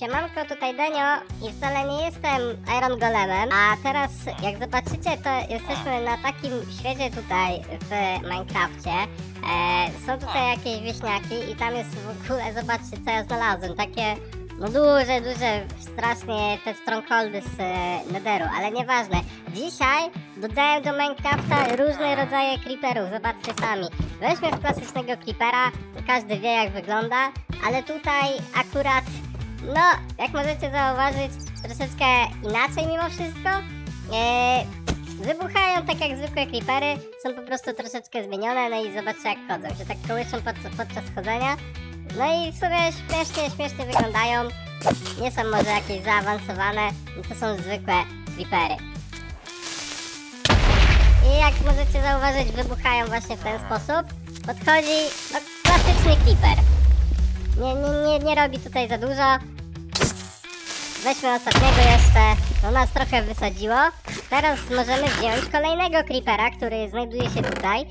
Siemanko, tutaj Denio i wcale nie jestem Iron Golemem, a teraz jak zobaczycie to jesteśmy na takim świecie tutaj w Minecrafcie. E, są tutaj jakieś wieśniaki i tam jest w ogóle, zobaczcie co ja znalazłem, takie no duże, duże, strasznie te strongholdy z e, Netheru, ale nieważne. Dzisiaj dodałem do Minecrafta różne rodzaje creeperów, zobaczcie sami. Weźmy klasycznego creepera, każdy wie jak wygląda, ale tutaj akurat no, jak możecie zauważyć, troszeczkę inaczej mimo wszystko. Eee, wybuchają tak jak zwykłe creepery, są po prostu troszeczkę zmienione, no i zobaczcie jak chodzą, że tak kołyszą podczas, podczas chodzenia. No i w sumie śmiesznie, śmiesznie wyglądają. Nie są może jakieś zaawansowane, no to są zwykłe creepery. I jak możecie zauważyć, wybuchają właśnie w ten sposób. Podchodzi no, klasyczny creeper. Nie, nie, nie, nie robi tutaj za dużo. Weźmy ostatniego jeszcze. To nas trochę wysadziło. Teraz możemy wziąć kolejnego creepera, który znajduje się tutaj.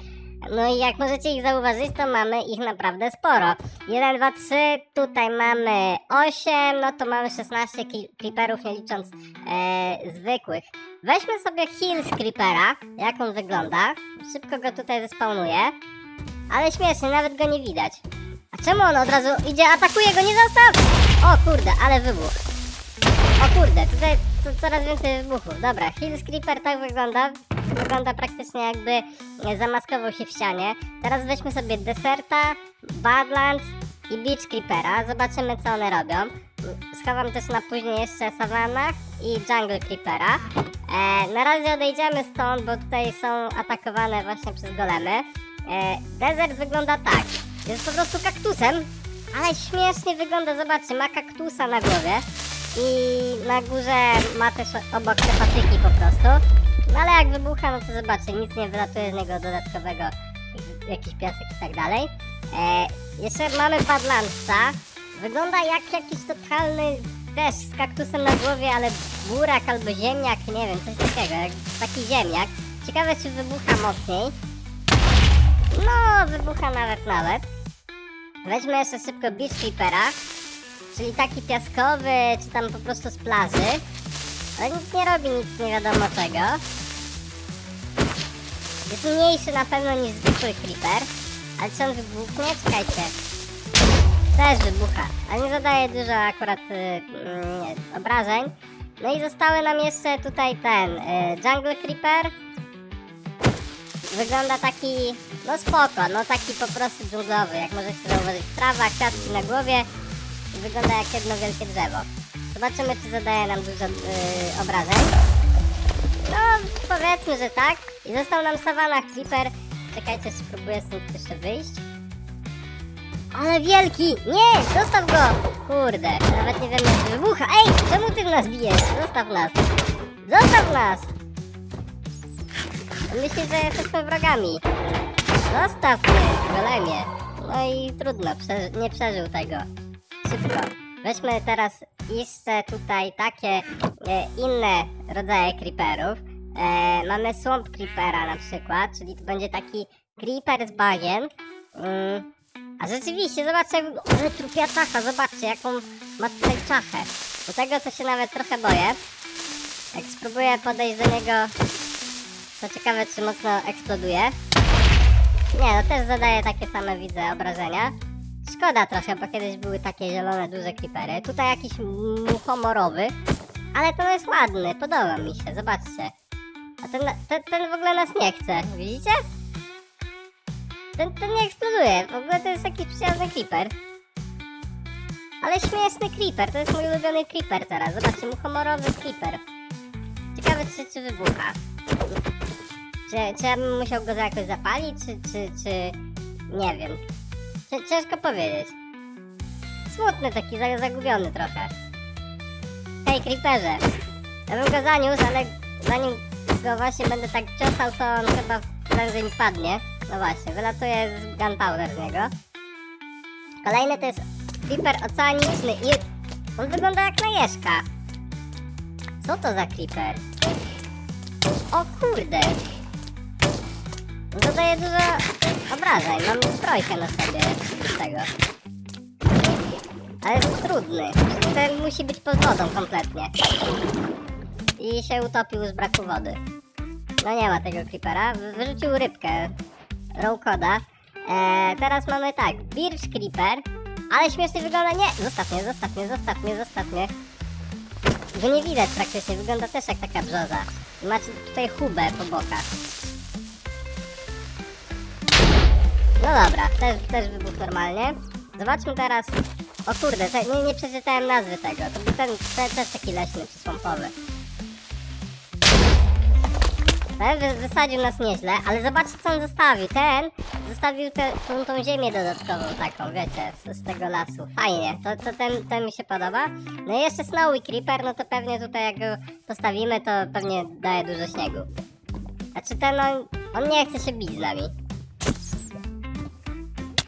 No i jak możecie ich zauważyć, to mamy ich naprawdę sporo. 1, 2, 3, tutaj mamy 8, no to mamy 16 ki- creeperów, nie licząc e, zwykłych. Weźmy sobie heal z creepera, jak on wygląda. Szybko go tutaj zespawnuję. Ale śmiesznie, nawet go nie widać. A czemu on od razu idzie, atakuje go, nie zostaw! O kurde, ale wybuch. O kurde, tutaj co, coraz więcej wybuchów. Dobra, Hill Creeper tak wygląda. Wygląda praktycznie jakby zamaskował się w ścianie. Teraz weźmy sobie Deserta, Badlands i Beach Creepera. Zobaczymy co one robią. Schowam też na później jeszcze Savannah i Jungle Creepera. E, na razie odejdziemy stąd, bo tutaj są atakowane właśnie przez golemy. E, desert wygląda tak. Jest po prostu kaktusem, ale śmiesznie wygląda, zobaczcie, ma kaktusa na głowie i na górze ma też obok te patyki po prostu. No ale jak wybucha, no to zobaczcie, nic nie wylatuje z niego dodatkowego, jakiś piasek i tak dalej. E, jeszcze mamy Badlandsa, wygląda jak jakiś totalny też z kaktusem na głowie, ale burak albo ziemniak, nie wiem, coś takiego, jak taki ziemniak. Ciekawe czy wybucha mocniej. No, wybucha nawet nawet. Weźmy jeszcze szybko Beach Creepera, czyli taki piaskowy, czy tam po prostu z plaży. Ale nic nie robi nic nie wiadomo czego. Jest mniejszy na pewno niż zwykły Creeper. Ale czy on wybuchnie? Czekajcie. Też wybucha, ale nie zadaje dużo akurat y, mm, obrażeń. No i zostały nam jeszcze tutaj ten y, Jungle Creeper, wygląda taki, no spoko, no taki po prostu dżunglowy, jak możecie zauważyć. Trawa, kwiatki na głowie wygląda jak jedno wielkie drzewo. Zobaczymy, czy zadaje nam dużo yy, obrażeń. No, powiedzmy, że tak. I został nam Savannah Creeper. Czekajcie, spróbuję stąd jeszcze wyjść. Ale wielki! Nie! Zostaw go! Kurde, nawet nie wiem, jak wybucha. Ej, czemu ty w nas bijesz? Zostaw nas! Zostaw nas! Myśli, że jesteśmy wrogami. Zostaw mnie, golemie. No i trudno, nie przeżył tego. Szybko. Weźmy teraz jeszcze tutaj takie e, inne rodzaje creeperów. E, mamy swamp creepera na przykład, czyli to będzie taki creeper z bagien. Mm, a rzeczywiście, zobaczcie, ale trupia czacha, zobaczcie jaką ma tutaj czachę. Do tego to się nawet trochę boję. Jak spróbuję podejść do niego co ciekawe, czy mocno eksploduje. Nie, no też zadaje takie same, widzę, obrażenia. Szkoda trochę, bo kiedyś były takie zielone, duże creepery. Tutaj jakiś muchomorowy, ale to jest ładny, podoba mi się, zobaczcie. A ten, ten, ten w ogóle nas nie chce, widzicie? Ten, ten nie eksploduje, w ogóle to jest jakiś przyjazny creeper. Ale śmieszny creeper, to jest mój ulubiony creeper teraz. Zobaczcie, muchomorowy creeper. Ciekawe, czy, czy wybucha. Czy, czy ja bym musiał go jakoś zapalić, czy, czy, czy... Nie wiem. Ciężko powiedzieć. Smutny taki, za- zagubiony trochę. Hej, Creeperze! Ja bym go zaniósł, ale zanim go właśnie będę tak ciosał, to on chyba prędzej mi padnie. No właśnie, wylatuje z gunpowder z niego. Kolejny to jest Creeper oceaniczny i... On wygląda jak najeszka. Co to za Creeper? O kurde! Zadaje dużo obrażeń. Mam zbrojkę na sobie z tego. Ale jest trudny. Ten musi być pod wodą kompletnie. I się utopił z braku wody. No nie ma tego creepera. Wy- Wyrzucił rybkę. Rowcoda. Eee, teraz mamy tak. Birch creeper. Ale śmiesznie wygląda. Nie! Zostaw mnie, zostaw mnie, zostaw mnie, zostaw mnie. Go nie widać praktycznie. Wygląda też jak taka brzoza. Macie tutaj hubę po bokach. No dobra, też, też wybuch normalnie. Zobaczmy teraz. O kurde, te, nie, nie przeczytałem nazwy tego. To był ten, ten też taki leśny czy swampowy. Ten wy, wysadził nas nieźle, ale zobaczcie co on zostawił. Ten zostawił te, tą, tą ziemię dodatkową taką, wiecie, z, z tego lasu. Fajnie, to, to ten, ten mi się podoba. No i jeszcze Snowy Creeper, no to pewnie tutaj jak go postawimy, to pewnie daje dużo śniegu. Znaczy ten, on, on nie chce się bić z nami.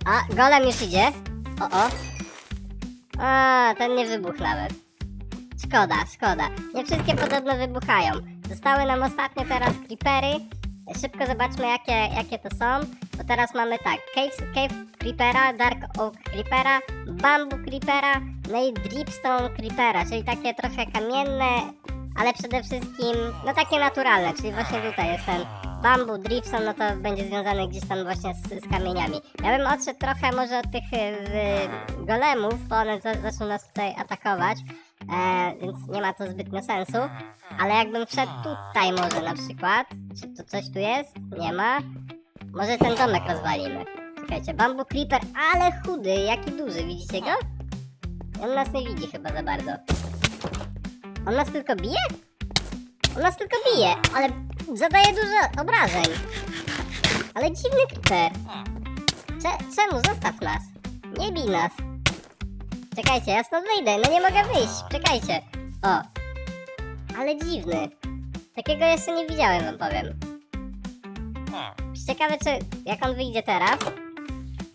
A, golem już idzie. O, o. A, ten nie wybuchł nawet. Szkoda, szkoda. Nie wszystkie podobno wybuchają. Zostały nam ostatnio teraz creepery. Szybko zobaczmy jakie, jakie to są. Bo teraz mamy tak, Cave, cave Creepera, Dark Oak Creepera, Bamboo Creepera, no i Dripstone Creepera, czyli takie trochę kamienne, ale przede wszystkim, no takie naturalne, czyli właśnie tutaj jest ten Bamboo Dripstone, no to będzie związany gdzieś tam właśnie z, z kamieniami. Ja bym odszedł trochę może od tych y, golemów, bo one za, zaczną nas tutaj atakować, e, więc nie ma to zbytnio sensu. Ale jakbym wszedł tutaj może na przykład, czy to coś tu jest? Nie ma. Może ten domek rozwalimy. Czekajcie, Bamboo Creeper, ale chudy, jaki duży, widzicie go? On nas nie widzi chyba za bardzo. On nas tylko bije? On nas tylko bije, ale zadaje dużo obrażeń. Ale dziwny creeper. Cze czemu? Zostaw nas. Nie bij nas. Czekajcie, ja stąd wyjdę. No nie mogę wyjść. Czekajcie. O. Ale dziwny. Takiego jeszcze nie widziałem, wam powiem. Ciekawe, czy jak on wyjdzie teraz,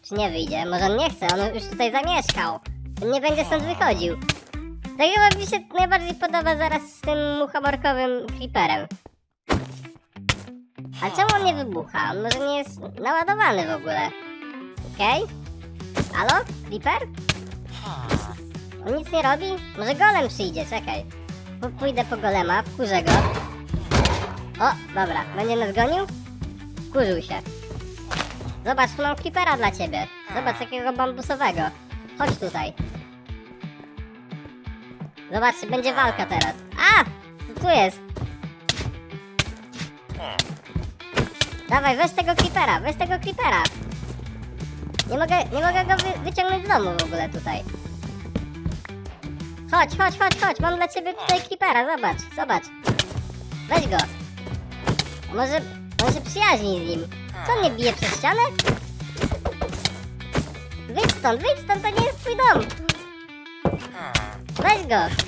czy nie wyjdzie. Może on nie chce, on już tutaj zamieszkał. On nie będzie stąd wychodził. To chyba mi się najbardziej podoba zaraz z tym muchomorkowym creeperem. A czemu on nie wybucha? On może nie jest naładowany w ogóle. Okej? Halo? Creeper? On nic nie robi? Może golem przyjdzie, czekaj. Pójdę po golema, wkurzę go. O, dobra, będzie nas gonił? Wkurzył się. Zobacz, tu mam creepera dla ciebie. Zobacz, jakiego bambusowego. Chodź tutaj. Zobaczcie, będzie walka teraz. A! Co tu jest? Dawaj, weź tego creepera, weź tego creepera. Nie mogę, nie mogę go wy, wyciągnąć z domu w ogóle tutaj. Chodź, chodź, chodź, chodź, mam dla ciebie tutaj creepera, zobacz, zobacz. Weź go. Może, może przyjaźni z nim. Co mnie bije przez ścianę? Wyjdź stąd, wyjdź stąd, to nie jest twój dom. Weź go.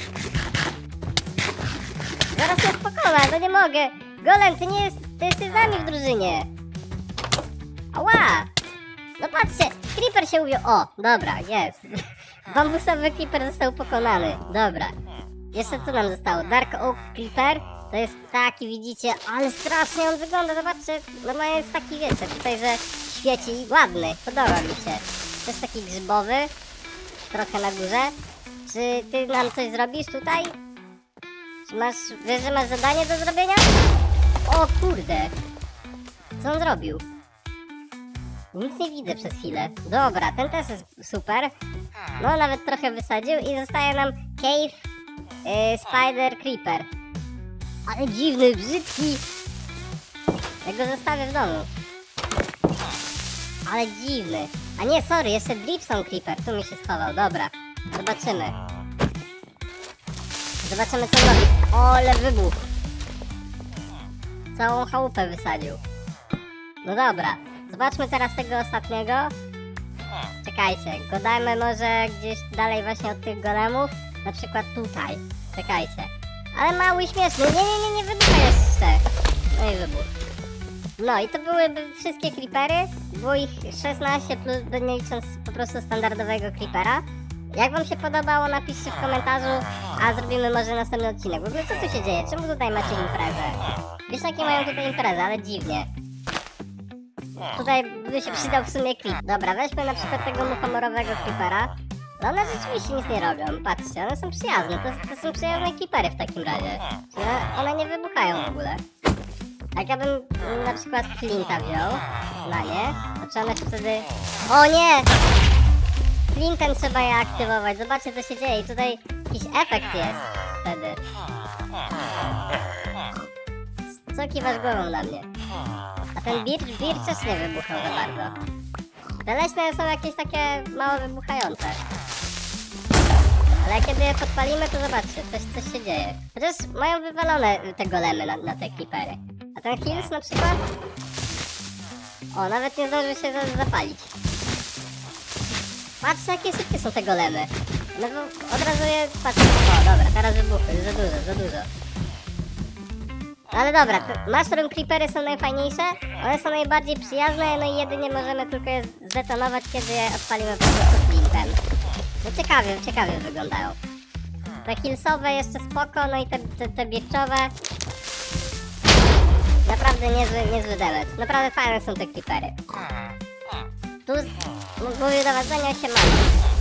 Zaraz mnie pokona, no nie mogę. Golem, ty nie jest, ty jesteś z nami w drużynie. Ała. No patrzcie, Creeper się ujął. O, dobra, jest. Bambusowy Creeper został pokonany. Dobra. Jeszcze co nam zostało? Dark Oak Creeper. To jest taki, widzicie, ale strasznie on wygląda. Zobaczcie, normalnie jest taki, wiecie, tutaj, że świeci. Ładny, podoba mi się. Też taki grzybowy. Trochę na górze. Czy ty nam coś zrobisz tutaj? Czy masz, wiesz, że masz zadanie do zrobienia? O kurde. Co on zrobił? Nic nie widzę przez chwilę. Dobra, ten też jest super. No, nawet trochę wysadził i zostaje nam Cave y, Spider Creeper. Ale dziwny, brzydki. Ja go zostawię w domu. Ale dziwny. A nie, sorry, jeszcze Dripstone Creeper. Tu mi się schował, dobra. Zobaczymy. Zobaczymy co robi. Ole wybuch. Całą chałupę wysadził. No dobra. Zobaczmy teraz tego ostatniego. Czekajcie, go dajmy może gdzieś dalej właśnie od tych golemów. Na przykład tutaj. Czekajcie. Ale mały i śmieszny. Nie, nie, nie, nie wybucha jeszcze. No i wybuch. No i to byłyby wszystkie creepery. Było ich 16 plus nie licząc po prostu standardowego creepera. Jak wam się podobało, napiszcie w komentarzu, a zrobimy może następny odcinek. W ogóle co tu się dzieje? Czemu tutaj macie imprezę? Wiesz jakie mają tutaj imprezę, ale dziwnie. Tutaj by się przydał w sumie klip. Dobra, weźmy na przykład tego muchomorowego creepera. No one rzeczywiście nic nie robią, patrzcie, one są przyjazne, to, to są przyjazne kipery w takim razie. Czyli one, nie wybuchają w ogóle. Jak ja bym na przykład Flinta wziął na nie, to czy one się wtedy... O nie! Flintem trzeba je aktywować, zobaczcie co się dzieje i tutaj jakiś efekt jest wtedy. Co kiwasz głową na mnie? A ten Birch, Birch też nie wybuchał za bardzo. Te leśne są jakieś takie mało wybuchające. Ale kiedy je podpalimy, to zobaczcie, coś, coś się dzieje. Chociaż mają wywalone te golemy na, na te klipery. A ten Hills na przykład... O, nawet nie zdążył się za, zapalić. Patrzcie, jakie szybkie są te golemy. No bo od razu je... Patrzcie, o dobra, teraz wybuchły, za dużo, za dużo. Ale dobra, mushroom creepery są najfajniejsze, one są najbardziej przyjazne, no i jedynie możemy tylko je zdetonować, kiedy je odpalimy po prostu flintem. No ciekawie, ciekawie wyglądają. Te hillsowe jeszcze spoko, no i te, te, te birczowe. Naprawdę niezły, niezły demet. Naprawdę fajne są te creepery. Tu z- m- mówił do się ma.